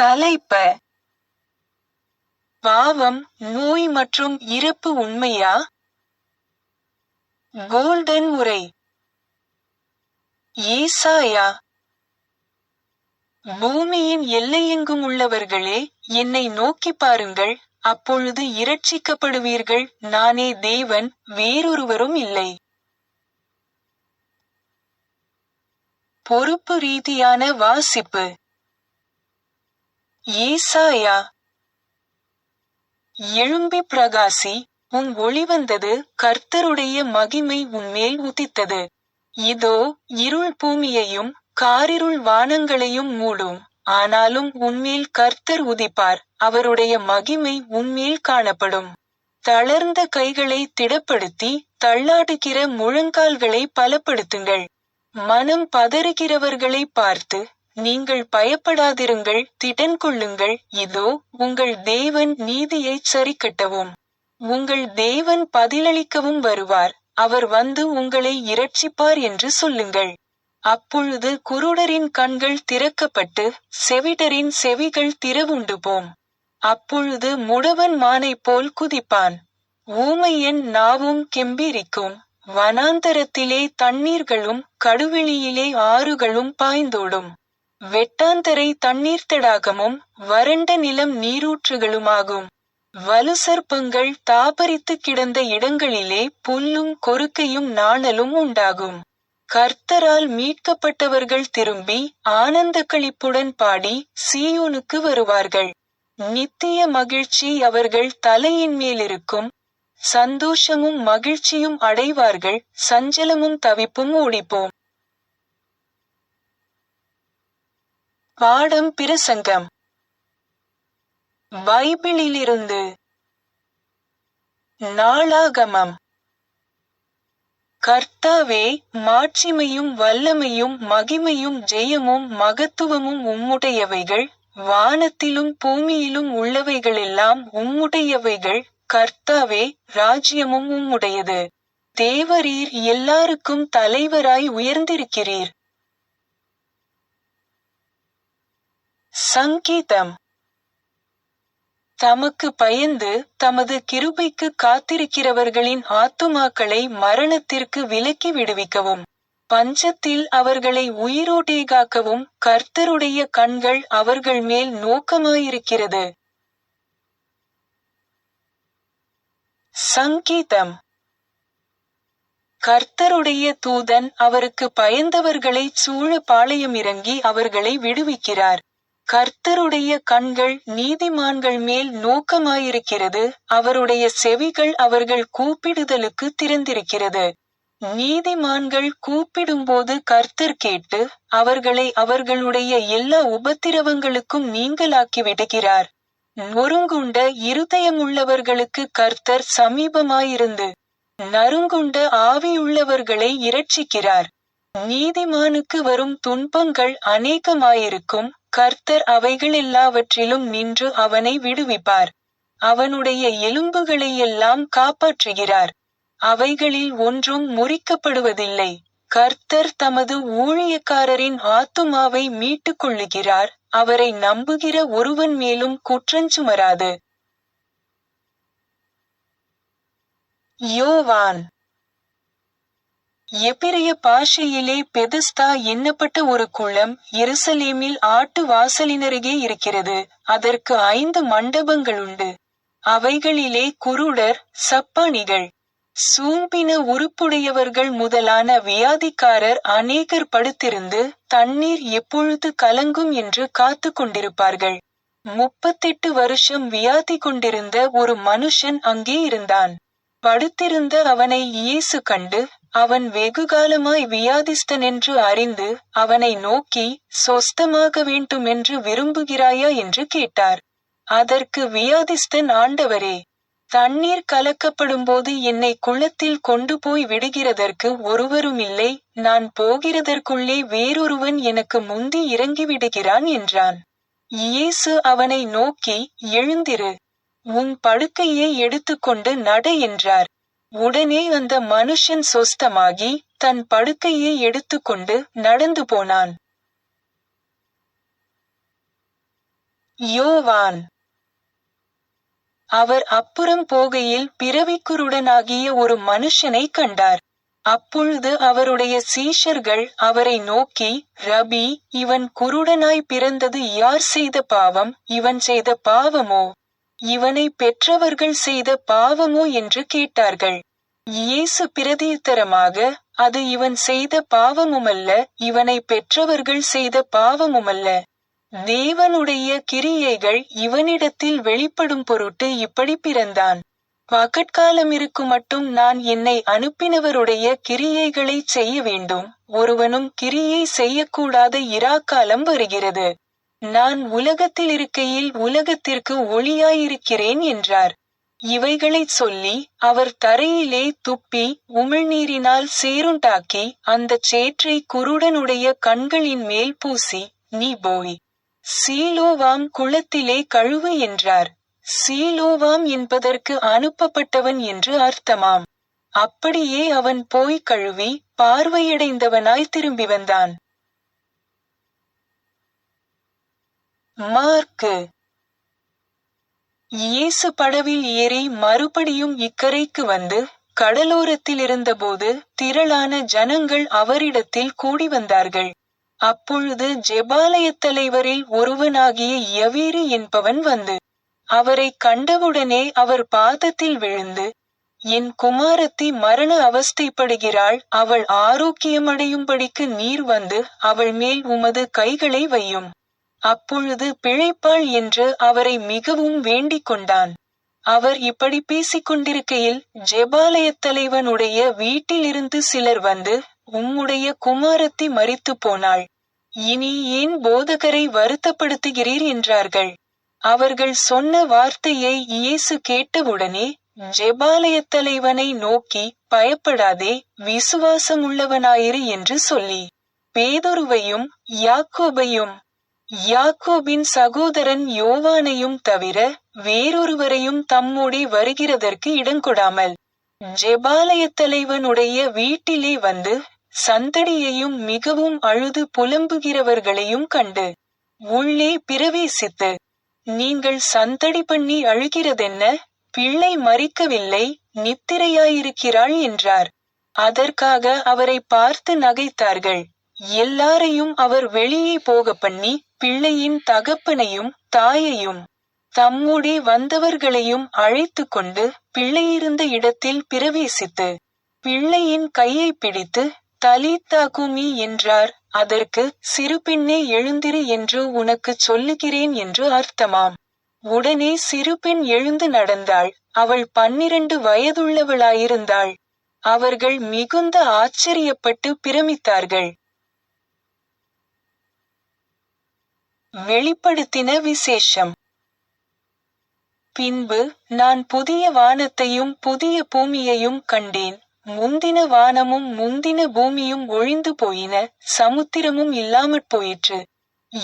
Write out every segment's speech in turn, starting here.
தலைப்ப. பாவம் நோய் மற்றும் இறப்பு உண்மையா? கோல்டன் உரை. ஏசாயா. பூமியின் எல்லையெங்கும் உள்ளவர்களே என்னை நோக்கிப் பாருங்கள். அப்பொழுது இரட்சிக்கப்படுவீர்கள். நானே தேவன் வேறொருவரும் இல்லை. பொறுப்பு ரீதியான வாசிப்பு. ஏசாயா எழும்பி பிரகாசி உன் ஒளி வந்தது கர்த்தருடைய மகிமை உன்மேல் உதித்தது. இதோ இருள் பூமியையும் காரிருள் வானங்களையும் மூடும். ஆனாலும் உன்மேல் கர்த்தர் உதிப்பார் அவருடைய மகிமை உன்மேல் காணப்படும். தளர்ந்த கைகளை திடப்படுத்தி தள்ளாடுகிற முழங்கால்களை பலப்படுத்துங்கள். மனம் பதறுகிறவர்களை பார்த்து நீங்கள் பயப்படாதிருங்கள் திடன் கொள்ளுங்கள் இதோ உங்கள் தேவன் நீதியைச் சரிக்கட்டவும். உங்கள் தேவன் பதிலளிக்கவும் வருவார். அவர் வந்து உங்களை இரட்சிப்பார் என்று சொல்லுங்கள். அப்பொழுது குருடரின் கண்கள் திறக்கப்பட்டு செவிடரின் செவிகள் திறவுண்டு போம் அப்பொழுது முடவன் மானைப் போல் குதிப்பான். ஊமையன் நாவும் கெம்பீரிக்கும். வனாந்தரத்திலே தண்ணீர்களும் கடுவெளியிலே ஆறுகளும் பாய்ந்தோடும். வெட்டாந்தரை தண்ணீர் தடாகமும் வறண்ட நிலம் நீரூற்றுகளுமாகும். வலுசர்ப்பங்கள் தாபரித்து கிடந்த இடங்களிலே புல்லும் கொறுக்கையும் நாணலும் உண்டாகும். கர்த்தரால் மீட்கப்பட்டவர்கள் திரும்பி ஆனந்த களிப்புடன் பாடி சீயோனுக்கு வருவார்கள். நித்திய மகிழ்ச்சி அவர்கள் தலையின் மேலிருக்கும். சந்தோஷமும் மகிழ்ச்சியும் அடைவார்கள். சஞ்சலமும் தவிப்பும் ஓடிப்போம். பாடம் பிரசங்கம் பைபிளிலிருந்து நாளாகமம். கர்த்தாவே மாட்சிமையும் வல்லமையும் மகிமையும் ஜெயமும் மகத்துவமும் உம்முடையவைகள் வானத்திலும் பூமியிலும் உள்ளவைகளெல்லாம் உம்முடையவைகள் கர்த்தாவே ராஜ்யமும் உம்முடையது. தேவரீர் எல்லாருக்கும் தலைவராய் உயர்ந்திருக்கிறீர். சங்கீதம். தமக்கு பயந்து தமது கிருபைக்கு காத்திருக்கிறவர்களின் ஆத்துமாக்களை மரணத்திற்கு விலக்கி விடுவிக்கவும். பஞ்சத்தில் அவர்களை உயிரோட்டே காக்கவும் கர்த்தருடைய கண்கள் அவர்கள் மேல் நோக்கமாயிருக்கிறது. சங்கீதம். கர்த்தருடைய தூதன் அவருக்கு பயந்தவர்களை சூழ பாளையம் இறங்கி அவர்களை விடுவிக்கிறார். கர்த்தருடைய கண்கள் நீதிமான்கள் மேல் நோக்கமாயிருக்கிறது. அவருடைய செவிகள் அவர்கள் கூப்பிடுதலுக்கு திறந்திருக்கிறது. நீதிமான்கள் கூப்பிடும்போது கர்த்தர் கேட்டு அவர்களை அவர்களுடைய எல்லா உபத்திரவங்களுக்கும் நீங்களாக்கி விடுகிறார். நொறுங்குண்ட இருதயமுள்ளவர்களுக்கு கர்த்தர் சமீபமாயிருந்து நறுங்குண்ட ஆவியுள்ளவர்களை இரட்சிக்கிறார். நீதிமானுக்கு வரும் துன்பங்கள் அநேகமாயிருக்கும். கர்த்தர் அவைகள் எல்லாவற்றிலும் நின்று அவனை விடுவிப்பார். அவனுடைய எலும்புகளையெல்லாம் காப்பாற்றுகிறார். அவைகளில் ஒன்றும் முறிக்கப்படுவதில்லை. கர்த்தர் தமது ஊழியக்காரரின் ஆத்துமாவை மீட்டுக் கொள்ளுகிறார் அவரை நம்புகிற ஒருவன் மேலும் குற்றஞ்சுமராது யோவான். எபிரிய பாஷையிலே பெதஸ்தா எண்ணப்பட்ட ஒரு குளம் எருசலேமில் ஆட்டு வாசலினருகே இருக்கிறது. அதற்கு ஐந்து மண்டபங்களுண்டு. அவைகளிலே குருடர் சப்பானிகள். சூம்பின உறுப்புடையவர்கள் முதலான வியாதிக்காரர் அநேகர் படுத்திருந்து தண்ணீர் எப்பொழுது கலங்கும் என்று காத்து கொண்டிருப்பார்கள். முப்பத்தெட்டு வருஷம் வியாதி கொண்டிருந்த ஒரு மனுஷன் அங்கே இருந்தான். படுத்திருந்த அவனை இயேசு கண்டு அவன் வெகுகாலமாய் வியாதிஸ்தனென்று அறிந்து அவனை நோக்கி சொஸ்தமாக வேண்டுமென்று விரும்புகிறாயா? என்று கேட்டார். அதற்கு வியாதிஸ்தன் ஆண்டவரே தண்ணீர் கலக்கப்படும்போது என்னை குளத்தில் கொண்டு போய் விடுகிறதற்கு ஒருவரும் இல்லை. நான் போகிறதற்குள்ளே வேறொருவன் எனக்கு முந்தி இறங்கிவிடுகிறான் என்றான். இயேசு அவனை நோக்கி எழுந்திரு உன் படுக்கையை எடுத்துக்கொண்டு நட என்றார். உடனே அந்த மனுஷன் சொஸ்தமாகி தன் படுக்கையை எடுத்துக்கொண்டு நடந்து போனான். யோவான். அவர் அப்புறம் போகையில் பிறவிக்குருடனாகிய ஒரு மனுஷனை கண்டார். அப்பொழுது அவருடைய சீஷர்கள் அவரை நோக்கி ரபி இவன் குருடனாய் பிறந்தது யார் செய்த பாவம்? இவன் செய்த பாவமோ? இவனை பெற்றவர்கள் செய்த பாவமோ என்று கேட்டார்கள். இயேசு பிரதியுத்தரமாக அது இவன் செய்த பாவமுமல்ல இவனை பெற்றவர்கள் செய்த பாவமுமல்ல. தேவனுடைய கிரியைகள் இவனிடத்தில் வெளிப்படும் பொருட்டு இப்படி பிறந்தான். பகட்காலம் இருக்கு மட்டும் நான் என்னை அனுப்பினவருடைய கிரியைகளை செய்ய வேண்டும். ஒருவனும் கிரியை செய்யக்கூடாத இராக்காலம் வருகிறது. நான் உலகத்தில் இருக்கையில் உலகத்திற்கு ஒளியாயிருக்கிறேன் என்றார். இவைகளைச் சொல்லி அவர் தரையிலே துப்பி உமிழ்நீரினால் சேருண்டாக்கி அந்தச் சேற்றை குருடனுடைய கண்களின் மேல் பூசி நீ போய் சீலோவாம் குளத்திலே கழுவு என்றார். சீலோவாம் என்பதற்கு அனுப்பப்பட்டவன் என்று அர்த்தமாம். அப்படியே அவன் போய் கழுவி பார்வையடைந்தவனாய் திரும்பி வந்தான். மார்க்கு. இயேசு படவில் ஏறி மறுபடியும் இக்கரைக்கு வந்து கடலோரத்தில் இருந்தபோது திரளான ஜனங்கள் அவரிடத்தில் கூடி வந்தார்கள். அப்பொழுது ஜெபாலயத் தலைவரில் ஒருவனாகிய யவேரி என்பவன் வந்து அவரை கண்டவுடனே அவர் பாதத்தில் விழுந்து என் குமாரத்தி மரண அவஸ்தைப்படுகிறாள். அவள் ஆரோக்கியமடையும்படிக்கு நீர் வந்து அவள் மேல் உமது கைகளை வையும். அப்பொழுது பிழைப்பாள் என்று அவரை மிகவும் வேண்டிக் கொண்டான். அவர் இப்படி பேசிக் கொண்டிருக்கையில் ஜெபாலயத் தலைவனுடைய வீட்டிலிருந்து சிலர் வந்து உம்முடைய குமாரத்தி மறித்து போனாள். இனி ஏன் போதகரை வருத்தப்படுத்துகிறீர் என்றார்கள். அவர்கள் சொன்ன வார்த்தையை இயேசு கேட்டவுடனே ஜெபாலயத் தலைவனை நோக்கி பயப்படாதே விசுவாசமுள்ளவனாயிரு என்று சொல்லி. பேதுருவையும் யாக்கோபையும் யாக்கோபின் சகோதரன் யோவானையும் தவிர வேறொருவரையும் தம்மோடே வருகிறதற்கு இடங்கொடாமல் ஜெபாலயத் தலைவனுடைய வீட்டிலே வந்து சந்தடியையும் மிகவும் அழுது புலம்புகிறவர்களையும் கண்டு உள்ளே பிரவேசித்து நீங்கள் சந்தடி பண்ணி அழுகிறதென்ன? பிள்ளை மறிக்கவில்லை நித்திரையாயிருக்கிறாள் என்றார். அதற்காக அவரை பார்த்து நகைத்தார்கள். எல்லாரையும் அவர் வெளியே போக பண்ணி பிள்ளையின் தகப்பனையும் தாயையும் தம்முடைய வந்தவர்களையும் அழைத்து கொண்டு பிள்ளையிருந்த இடத்தில் பிரவேசித்து பிள்ளையின் கையை பிடித்து தலித்தாகுமி என்றார். அதற்கு சிறு பெண்ணே எழுந்திரு என்று உனக்குச் சொல்லுகிறேன் என்று அர்த்தமாம். உடனே சிறு பெண் எழுந்து நடந்தாள். அவள் பன்னிரண்டு வயதுள்ளவளாயிருந்தாள். அவர்கள் மிகுந்த ஆச்சரியப்பட்டு பிரமித்தார்கள். வெளிப்படுத்தின விசேஷம். பின்பு நான் புதிய வானத்தையும் புதிய பூமியையும் கண்டேன். முந்தின வானமும் முந்தின பூமியும் ஒழிந்து போயின சமுத்திரமும் இல்லாமற் போயிற்று.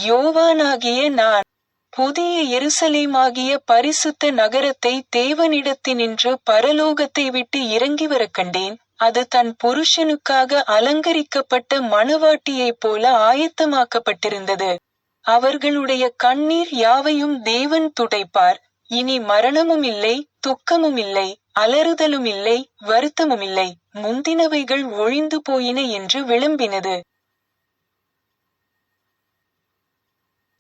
யோவானாகிய நான் புதிய எருசலேமாகிய பரிசுத்த நகரத்தை தேவனிடத்தினின்று பரலோகத்தை விட்டு இறங்கி வரக் கண்டேன். அது தன் புருஷனுக்காக அலங்கரிக்கப்பட்ட மணவாட்டியைப் போல ஆயத்தமாக்கப்பட்டிருந்தது. அவர்களுடைய கண்ணீர் யாவையும் தேவன் துடைப்பார். இனி மரணமும் இல்லை துக்கமும் இல்லை அலறுதலும் இல்லை வருத்தமும் இல்லை. முந்தினவைகள் ஒழிந்து போயின என்று விளம்பினது.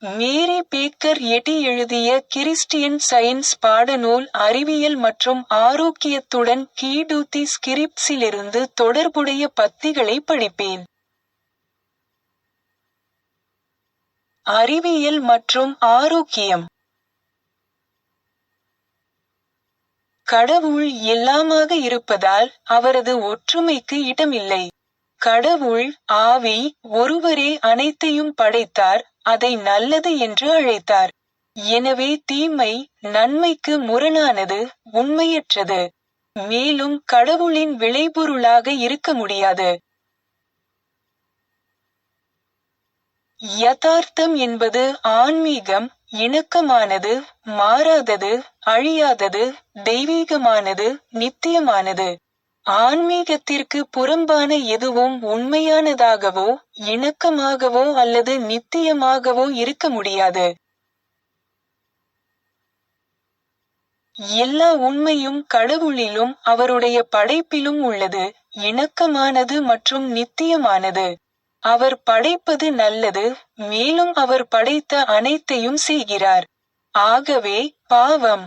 மேரி பேக்கர் எட்டி எழுதிய கிறிஸ்டியன் சயின்ஸ் பாடநூல் அறிவியல் மற்றும் ஆரோக்கியத்துடன் கீடூத்தி ஸ்கிரிப்ஸிலிருந்து தொடர்புடைய பத்திகளை படிப்பேன். அறிவியல் மற்றும் ஆரோக்கியம். கடவுள் எல்லாமாக இருப்பதால் அவரது ஒற்றுமைக்கு இடமில்லை. கடவுள் ஆவி ஒருவரே அனைத்தையும் படைத்தார் அதை நல்லது என்று அழைத்தார். எனவே தீமை நன்மைக்கு முரணானது உண்மையற்றது. மேலும் கடவுளின் விளைபொருளாக இருக்க முடியாது. யதார்த்தம் என்பது ஆன்மீகம் இணக்கமானது மாறாதது அழியாதது தெய்வீகமானது நித்தியமானது. ஆன்மீகத்திற்கு புறம்பான எதுவும் உண்மையானதாகவோ இணக்கமாகவோ அல்லது நித்தியமாகவோ இருக்க முடியாது. எல்லா உண்மையும் கடவுளிலும் அவருடைய படைப்பிலும் உள்ளது. இணக்கமானது மற்றும் நித்தியமானது. அவர் படைப்பது நல்லது மேலும் அவர் படைத்த அனைத்தையும் செய்கிறார். ஆகவே பாவம்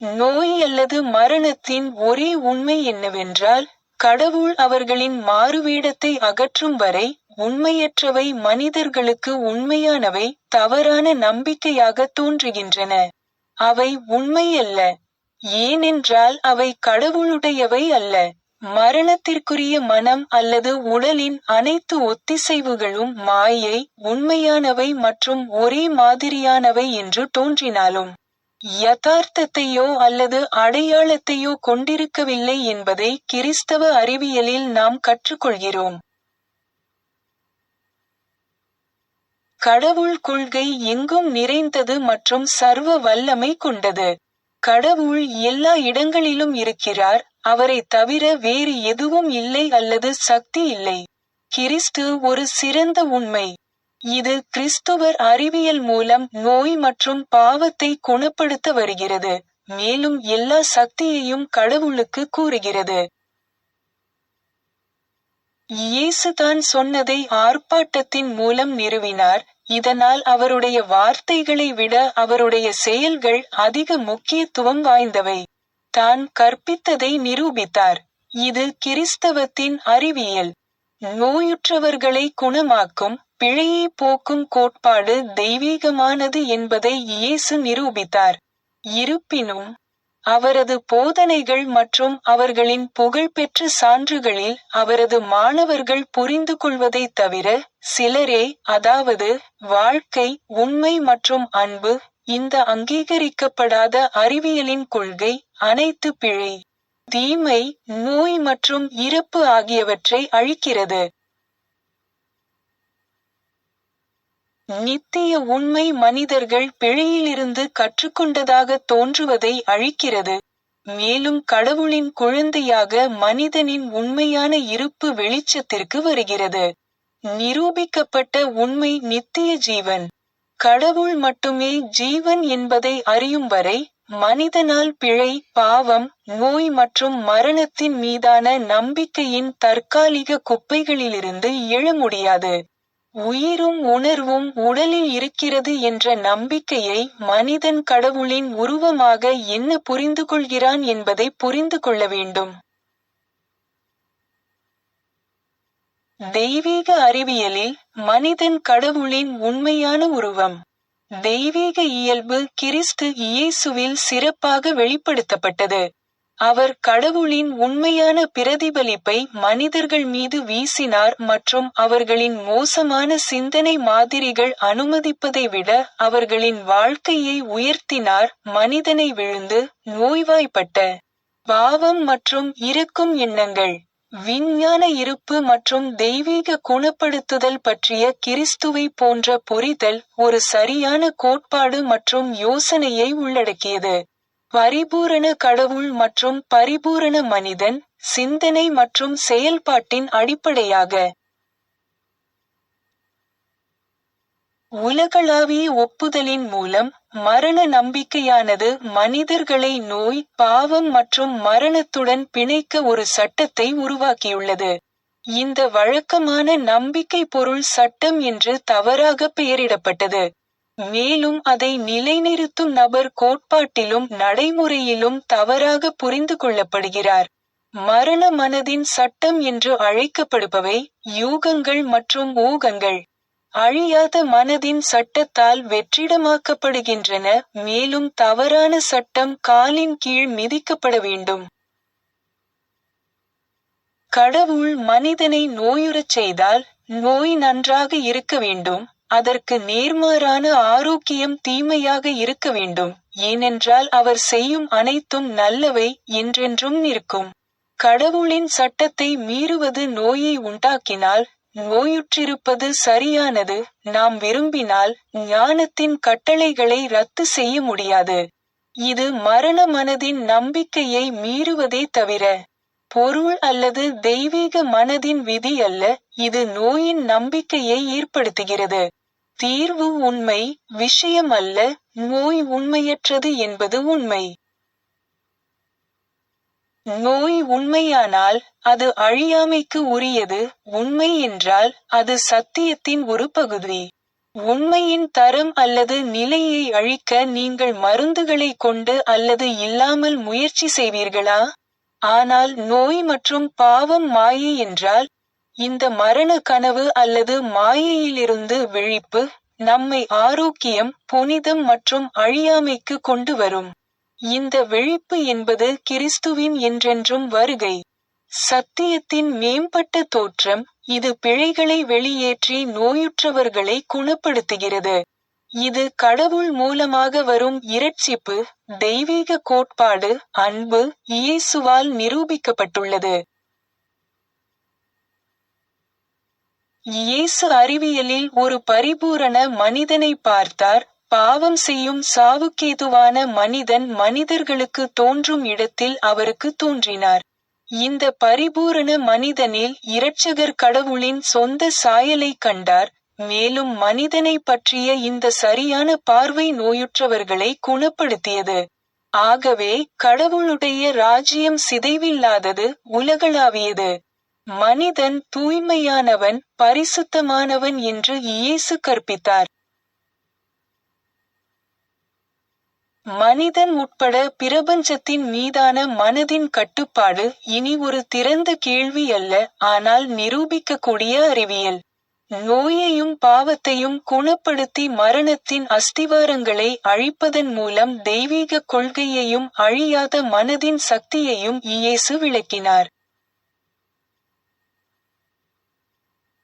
நோய் அல்லது மரணத்தின் ஒரே உண்மை என்னவென்றால் கடவுள் அவர்களின் மாறுவேடத்தை அகற்றும் வரை உண்மையற்றவை மனிதர்களுக்கு உண்மையானவை தவறான நம்பிக்கையாக தோன்றுகின்றன. அவை உண்மையல்ல ஏனென்றால் அவை கடவுளுடையவை அல்ல. மரணத்திற்குரிய மனம் அல்லது உடலின் அனைத்து ஒத்திசைவுகளும் மாயை உண்மையானவை மற்றும் ஒரே மாதிரியானவை என்று தோன்றினாலும் யதார்த்தத்தையோ அல்லது அடையாளத்தையோ கொண்டிருக்கவில்லை என்பதை கிறிஸ்தவ அறிவியலில் நாம் கற்றுக்கொள்கிறோம். கடவுள் கொள்கை எங்கும் நிறைந்தது மற்றும் சர்வ வல்லமை கொண்டது. கடவுள் எல்லா இடங்களிலும் இருக்கிறார் அவரை தவிர வேறு எதுவும் இல்லை அல்லது சக்தி இல்லை. கிறிஸ்து ஒரு சிறந்த உண்மை. இது கிறிஸ்துவர் அறிவியல் மூலம் நோய் மற்றும் பாவத்தை குணப்படுத்த வருகிறது. மேலும் எல்லா சக்தியையும் கடவுளுக்கு கூறுகிறது. இயேசு தான் சொன்னதை ஆர்ப்பாட்டத்தின் மூலம் நிறுவினார். இதனால் அவருடைய வார்த்தைகளை விட அவருடைய செயல்கள் அதிக முக்கியத்துவம் வாய்ந்தவை. தான் கற்பித்ததை நிரூபித்தார். இது கிறிஸ்தவத்தின் அறிவியல். நோயுற்றவர்களை குணமாக்கும் பிழையை போக்கும் கோட்பாடு தெய்வீகமானது என்பதை இயேசு நிரூபித்தார். இருப்பினும் அவரது போதனைகள் மற்றும் அவர்களின் புகழ்பெற்ற சான்றுகளில் அவரது மாணவர்கள் புரிந்து கொள்வதைத் தவிர சிலரே அதாவது வாழ்க்கை உண்மை மற்றும் அன்பு இந்த அங்கீகரிக்கப்படாத அறிவியலின் கொள்கை அனைத்து பிழை தீமை நோய் மற்றும் இறப்பு ஆகியவற்றை அழிக்கிறது. நித்திய உண்மை மனிதர்கள் பிழையிலிருந்து கற்றுக்கொண்டதாக தோன்றுவதை அழிக்கிறது. மேலும் கடவுளின் குழந்தையாக மனிதனின் உண்மையான இருப்பு வெளிச்சத்திற்கு வருகிறது. நிரூபிக்கப்பட்ட உண்மை நித்திய ஜீவன். கடவுள் மட்டுமே ஜீவன் என்பதை அறியும் வரை மனிதனால் பிழை பாவம் நோய் மற்றும் மரணத்தின் மீதான நம்பிக்கையின் தற்காலிக குப்பைகளிலிருந்து எழ முடியாது. உயிரும் உணர்வும் உடலில் இருக்கிறது என்ற நம்பிக்கையை மனிதன் கடவுளின் உருவமாக என்ன புரிந்து கொள்கிறான் என்பதை புரிந்து கொள்ள வேண்டும். தெய்வீக அறிவியலில் மனிதன் கடவுளின் உண்மையான உருவம். தெய்வீக இயல்பு கிறிஸ்து இயேசுவில் சிறப்பாக வெளிப்படுத்தப்பட்டது. அவர் கடவுளின் உண்மையான பிரதிபலிப்பை மனிதர்கள் மீது வீசினார் மற்றும் அவர்களின் மோசமான சிந்தனை மாதிரிகள் அனுமதிப்பதை விட அவர்களின் வாழ்க்கையை உயர்த்தினார் மனிதனை விழுந்து நோய்வாய்ப்பட்ட பாவம் மற்றும் இறக்கும் எண்ணங்கள். விஞ்ஞான இருப்பு மற்றும் தெய்வீக குணப்படுத்துதல் பற்றிய கிறிஸ்துவை போன்ற புரிதல் ஒரு சரியான கோட்பாடு மற்றும் யோசனையை உள்ளடக்கியது. பரிபூரண கடவுள் மற்றும் பரிபூரண மனிதன் சிந்தனை மற்றும் செயல்பாட்டின் அடிப்படையாக உலகளாவிய ஒப்புதலின் மூலம் மரண நம்பிக்கையானது மனிதர்களை நோய் பாவம் மற்றும் மரணத்துடன் பிணைக்க ஒரு சட்டத்தை உருவாக்கியுள்ளது. இந்த வழக்கமான நம்பிக்கை பொருள் சட்டம் என்று தவறாக பெயரிடப்பட்டது. மேலும் அதை நிலைநிறுத்தும் நபர் கோட்பாட்டிலும் நடைமுறையிலும் தவறாக புரிந்து கொள்ளப்படுகிறார். மரண மனதின் சட்டம் என்று அழைக்கப்படுபவை யூகங்கள் மற்றும் ஊகங்கள். அழியாத மனதின் சட்டத்தால் வெற்றிடமாக்கப்படுகின்றன மேலும் தவறான சட்டம் காலின் கீழ் மிதிக்கப்பட வேண்டும். கடவுள் மனிதனை நோயுறச் செய்தால் நோய் நன்றாக இருக்க வேண்டும் அதற்கு நேர்மாறான ஆரோக்கியம் தீமையாக இருக்க வேண்டும் ஏனென்றால் அவர் செய்யும் அனைத்தும் நல்லவை என்றென்றும் நிற்கும் கடவுளின் சட்டத்தை மீறுவது நோயை உண்டாக்கினால் நோயுற்றிருப்பது சரியானது. நாம் விரும்பினால் ஞானத்தின் கட்டளைகளை ரத்து செய்ய முடியாது. இது மரண மனதின் நம்பிக்கையை மீறுவதே தவிர பொருள் அல்லது தெய்வீக மனதின் விதி அல்ல இது நோயின் நம்பிக்கையை ஏற்படுத்துகிறது. தீர்வு உண்மை விஷயம் அல்ல நோய் உண்மையற்றது என்பது உண்மை. நோய் உண்மையானால் அது அழியாமைக்கு உரியது உண்மை என்றால் அது சத்தியத்தின் ஒரு பகுதி. உண்மையின் தரம் அல்லது நிலையை அழிக்க நீங்கள் மருந்துகளை கொண்டு அல்லது இல்லாமல் முயற்சி செய்வீர்களா? ஆனால் நோய் மற்றும் பாவம் மாயை என்றால் இந்த மரண கனவு அல்லது மாயையிலிருந்து விழிப்பு நம்மை ஆரோக்கியம் புனிதம் மற்றும் அழியாமைக்கு கொண்டு வரும். இந்த விழிப்பு என்பது கிறிஸ்துவின் என்றென்றும் வருகை. சத்தியத்தின் மேம்பட்ட தோற்றம் இது பிழைகளை வெளியேற்றி நோயுற்றவர்களை குணப்படுத்துகிறது. இது கடவுள் மூலமாக வரும் இரட்சிப்பு தெய்வீக கோட்பாடு அன்பு இயேசுவால் நிரூபிக்கப்பட்டுள்ளது. இயேசு அறிவியலில் ஒரு பரிபூரண மனிதனை பார்த்தார். பாவம் செய்யும் சாவுக்கேதுவான மனிதன் மனிதர்களுக்கு தோன்றும் இடத்தில் அவருக்கு தோன்றினார். இந்த பரிபூரண மனிதனில் இரட்சகர் கடவுளின் சொந்த சாயலை கண்டார். மேலும் மனிதனை பற்றிய இந்த சரியான பார்வை நோயுற்றவர்களை குணப்படுத்தியது. ஆகவே கடவுளுடைய ராஜ்யம் சிதைவில்லாதது உலகளாவியது. மனிதன் தூய்மையானவன் பரிசுத்தமானவன் என்று இயேசு கற்பித்தார். மனிதன் உட்பட பிரபஞ்சத்தின் மீதான மனதின் கட்டுப்பாடு இனி ஒரு திறந்த கேள்வி அல்ல ஆனால் நிரூபிக்கக்கூடிய அறிவியல். நோயையும் பாவத்தையும் குணப்படுத்தி மரணத்தின் அஸ்திவாரங்களை அழிப்பதன் மூலம் தெய்வீக கொள்கையையும் அழியாத மனதின் சக்தியையும் இயேசு விளக்கினார்.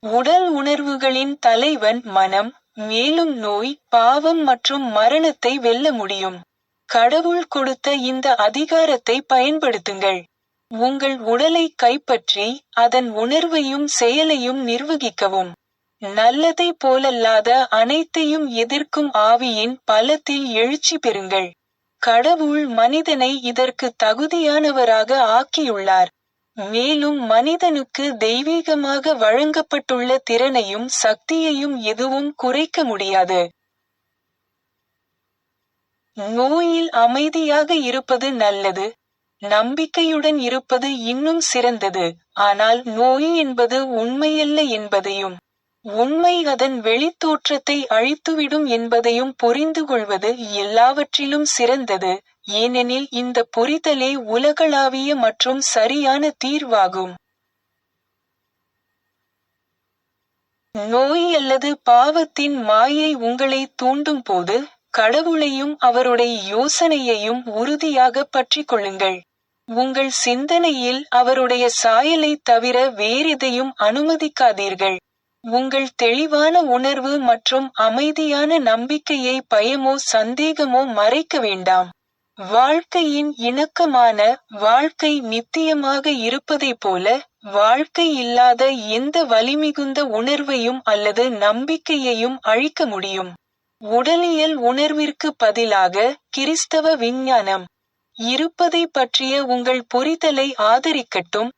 உடல் உணர்வுகளின் தலைவன் மனம் மேலும் நோய் பாவம் மற்றும் மரணத்தை வெல்ல முடியும். கடவுள் கொடுத்த இந்த அதிகாரத்தை பயன்படுத்துங்கள். உங்கள் உடலை கைப்பற்றி அதன் உணர்வையும் செயலையும் நிர்வகிக்கவும். நல்லதை போலல்லாத அனைத்தையும் எதிர்க்கும் ஆவியின் பலத்தில் எழுச்சி பெறுங்கள். கடவுள் மனிதனை இதற்கு தகுதியானவராக ஆக்கியுள்ளார். மேலும் மனிதனுக்கு தெய்வீகமாக வழங்கப்பட்டுள்ள திறனையும் சக்தியையும் எதுவும் குறைக்க முடியாது. நோயில் அமைதியாக இருப்பது நல்லது. நம்பிக்கையுடன் இருப்பது இன்னும் சிறந்தது. ஆனால் நோய் என்பது உண்மையல்ல என்பதையும் உண்மை அதன் வெளித்தோற்றத்தை அழித்துவிடும் என்பதையும் புரிந்து கொள்வது எல்லாவற்றிலும் சிறந்தது. ஏனெனில் இந்த புரிதலே உலகளாவிய மற்றும் சரியான தீர்வாகும். நோய் அல்லது பாவத்தின் மாயை உங்களை தூண்டும் போது கடவுளையும் அவருடைய யோசனையையும் உறுதியாக பற்றி கொள்ளுங்கள். உங்கள் சிந்தனையில் அவருடைய சாயலை தவிர வேறெதையும் அனுமதிக்காதீர்கள். உங்கள் தெளிவான உணர்வு மற்றும் அமைதியான நம்பிக்கையை பயமோ சந்தேகமோ மறைக்க வேண்டாம். வாழ்க்கையின் இணக்கமான வாழ்க்கை நித்தியமாக இருப்பதைப் போல வாழ்க்கை இல்லாத எந்த வலிமிகுந்த உணர்வையும் அல்லது நம்பிக்கையையும் அழிக்க முடியும். உடலியல் உணர்விற்கு பதிலாக கிறிஸ்தவ விஞ்ஞானம். இருப்பதை பற்றிய உங்கள் புரிதலை ஆதரிக்கட்டும்.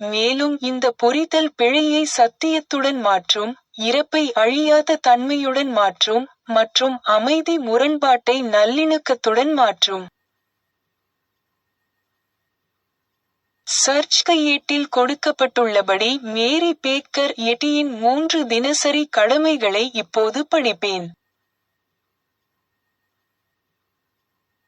மேலும் இந்த புரிதல் பிழையை சத்தியத்துடன் மாற்றும் இறப்பை அழியாத தன்மையுடன் மாற்றும் மற்றும் அமைதி முரண்பாட்டை நல்லிணக்கத்துடன் மாற்றும். சர்ச் கையேட்டில் கொடுக்கப்பட்டுள்ளபடி மேரி பேக்கர் எட்டியின் மூன்று தினசரி கடமைகளை இப்போது படிப்பேன்.